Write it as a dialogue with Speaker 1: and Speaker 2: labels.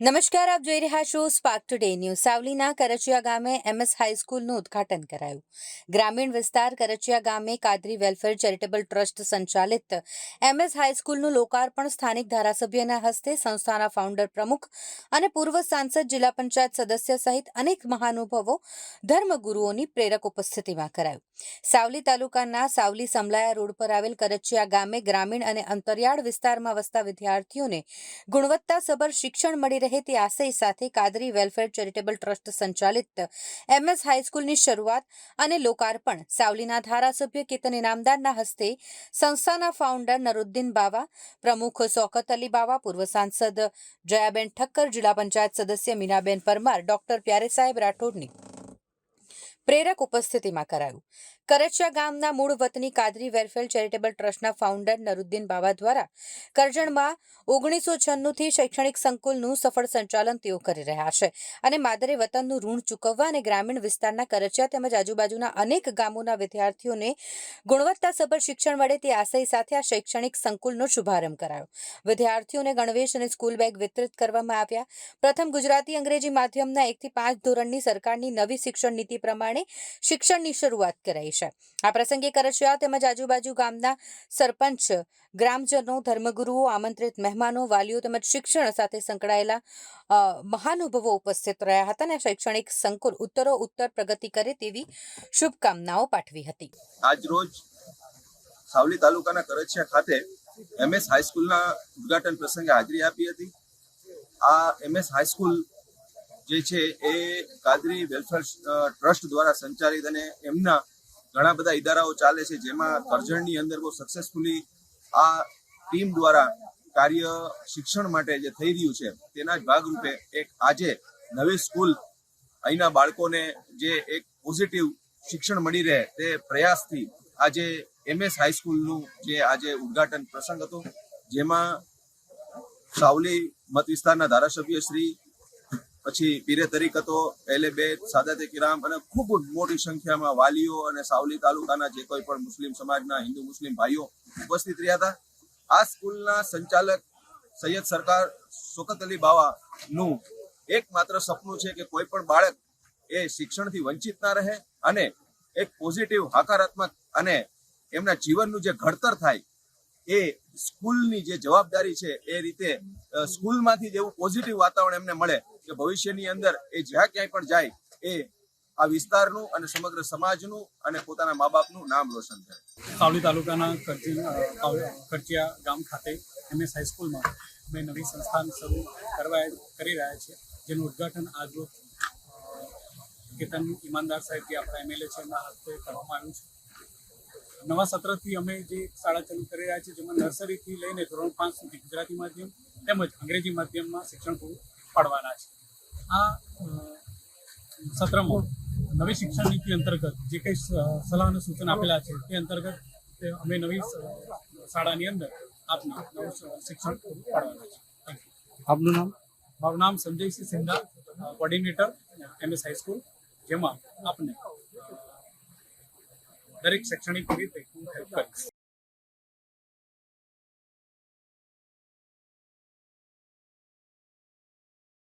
Speaker 1: નમસ્કાર, આપ જોઈ રહ્યા છો સ્પાર્ક ટુડે ન્યૂઝ સાવલીના કરચિયા ગામે એમએસ હાઈસ્કૂલનું ઉદ્ઘાટન કરાયું. ગ્રામીણ વિસ્તાર કરચિયા ગામે કાદરી વેલફેર ચેરિટેબલ ટ્રસ્ટ સંચાલિત એમએસ હાઈસ્કૂલનું લોકાર્પણ સ્થાનિક ધારાસભ્યના હસ્તે સંસ્થાના ફાઉન્ડર પ્રમુખ અને પૂર્વ સાંસદ જિલ્લા પંચાયત સદસ્ય સહિત અનેક મહાનુભાવો ધર્મગુરુઓની પ્રેરક ઉપસ્થિતિમાં કરાયું. સાવલી તાલુકાના સાવલી સમલાયા રોડ પર આવેલ કરચિયા ગામે ગ્રામીણ અને અંતરિયાળ વિસ્તારમાં વસતા વિદ્યાર્થીઓને ગુણવત્તાસભર શિક્ષણ મળી રહે તે આશય સાથે કાદરી વેલફેર ચેરિટેબલ ટ્રસ્ટ સંચાલિત એમએસ હાઈસ્કૂલની શરૂઆત અને લોકાર્પણ. સાવલીના ધારાસભ્ય કેતન ઇનામદારના હસ્તે સંસ્થાના ફાઉન્ડર નરુદ્દીન બાવા, પ્રમુખ સોકત અલી બાવા, પૂર્વ સાંસદ જયાબેન ઠક્કર, જિલ્લા પંચાયત સદસ્ય મીનાબેન પરમાર, ડોક્ટર પ્યારે સાહેબ રાઠોડની પ્રેરક ઉપસ્થિતિમાં કરાયું. કરચિયા ગામના મૂળ વતની કાદરી વેલફેર ચેરિટેબલ ટ્રસ્ટના ફાઉન્ડર નરુદ્દીન બાવા દ્વારા કરજણમાં ઓગણીસો છન્નુંથી શૈક્ષણિક સંકુલનું સફળ સંચાલન તેઓ કરી રહ્યા છે. અને માદરે વતનનું ઋણ ચૂકવવા અને ગ્રામીણ વિસ્તારના કરચિયા તેમજ આજુબાજુના અનેક ગામોના વિદ્યાર્થીઓને ગુણવત્તાસભર શિક્ષણ મળે તે આશય સાથે આ શૈક્ષણિક સંકુલનો શુભારંભ કરાયો. વિદ્યાર્થીઓને ગણવેશ અને સ્કૂલ બેગ વિતરિત કરવામાં આવ્યા. પ્રથમ ગુજરાતી અંગ્રેજી માધ્યમના એકથી પાંચ ધોરણની સરકારની નવી શિક્ષણ નીતિ પ્રમાણે શિક્ષણની શરૂઆત કરાઈ છે. આ પ્રસંગે કરચિયા તેમજ આજુબાજુ ગામના સરપંચ, ગ્રામજનો ધર્મગુરુઓ આમંત્રિત મહેમાનો, વાલીઓ તેમજ શિક્ષણ સાથે સંકળાયેલા મહાનુભવો ઉપસ્થિત રહ્યા હતા અને શૈક્ષણિક સંકુલ ઉત્તરો ઉત્તર પ્રગતિ કરે તેવી શુભકામનાઓ પાઠવી હતી.
Speaker 2: આજરોજ સાવલી તાલુકાના કરચિયા ખાતે એમએસ હાઈસ્કૂલના ઉદ્ઘાટન પ્રસંગે હાજરી આપી હતી. આ એમએસ હાઈસ્કૂલ જે છે એ કાદરી વેલફેર ટ્રસ્ટ દ્વારા સંચાલિત અને એમના ઘણા બધા ઇદારાઓ ચાલે છે જેમાં કરજણની અંદર બહુ સક્સેસફુલી આ ટીમ દ્વારા કાર્ય શિક્ષણ માટે જે થઈ રહ્યું છે, તેના જ ભાગરૂપે એક આજે નવી સ્કૂલ અહીંના બાળકોને જે એક પોઝિટિવ શિક્ષણ મળી રહે તે પ્રયાસથી આજે એમએસ હાઈસ્કૂલનું જે આજે ઉદ્ઘાટન પ્રસંગ હતો, જેમાં સાવલી મત વિસ્તારના ધારાસભ્ય શ્રી પછી પીરે તરીકતો એલે બે સાદાતે કિરામ અને ખૂબ મોટી સંખ્યામાં વાલીઓ અને સાવલી તાલુકાના જે કોઈ પણ મુસ્લિમ સમાજના હિન્દુ મુસ્લિમ ભાઈઓ ઉપસ્થિત રહ્યા હતા. આ સ્કૂલના સંચાલક સૈયદ સરકાર સોકત અલી બાવાનું એકમાત્ર સપનું છે કે કોઈ પણ બાળક એ શિક્ષણથી વંચિત ના રહે અને એક પોઝિટિવ હકારાત્મક અને એમના જીવનનું જે ઘડતર થાય એ સ્કૂલની જે જવાબદારી છે, એ રીતે સ્કૂલમાંથી જેવું પોઝિટિવ વાતાવરણ એમને મળે કે ભવિષ્યની અંદર એ જ્યાં ક્યાંય પણ જાય, એ આ વિસ્તારનું અને સમગ્ર સમાજનું અને પોતાના મા બાપનું નામ રોશન કરે.
Speaker 3: સાવલી તાલુકાના કરચિયા ગામ ખાતે એમએસ હાઈસ્કૂલમાં અમે નવી સંસ્થાન શરૂ કરવા કરી રહ્યા છે, જેનું ઉદ્ઘાટન આજરોજ કેતન ઈમાનદાર સાહેબ જે આપણા એમએલએ છે, એમના હાથે કરવામાં આવ્યું છે. નવા સત્રથી અમે જે શાળા ચાલુ કરી રહ્યા છીએ જેમાં નર્સરીથી લઈને ધોરણ પાંચ સુધી ગુજરાતી માધ્યમ તેમજ અંગ્રેજી માધ્યમમાં શિક્ષણ પૂરું પાડવાના છે. આ સત્રમાં નવી શિક્ષણ નીતિ અંતર્ગત જે કંઈ સલાહ અને સૂચન આપેલા છે તે અંતર્ગત અમે નવી શાળાની અંદર આપને નવું શિક્ષણ પૂરું પાડવાના છે.
Speaker 4: આપનું નામ?
Speaker 3: મારું નામ Sanjaysinh Sindha coordinator MS high school જેમાં આપને દરેક શૈક્ષણિક રીતે હું હેલ્પ કરીશ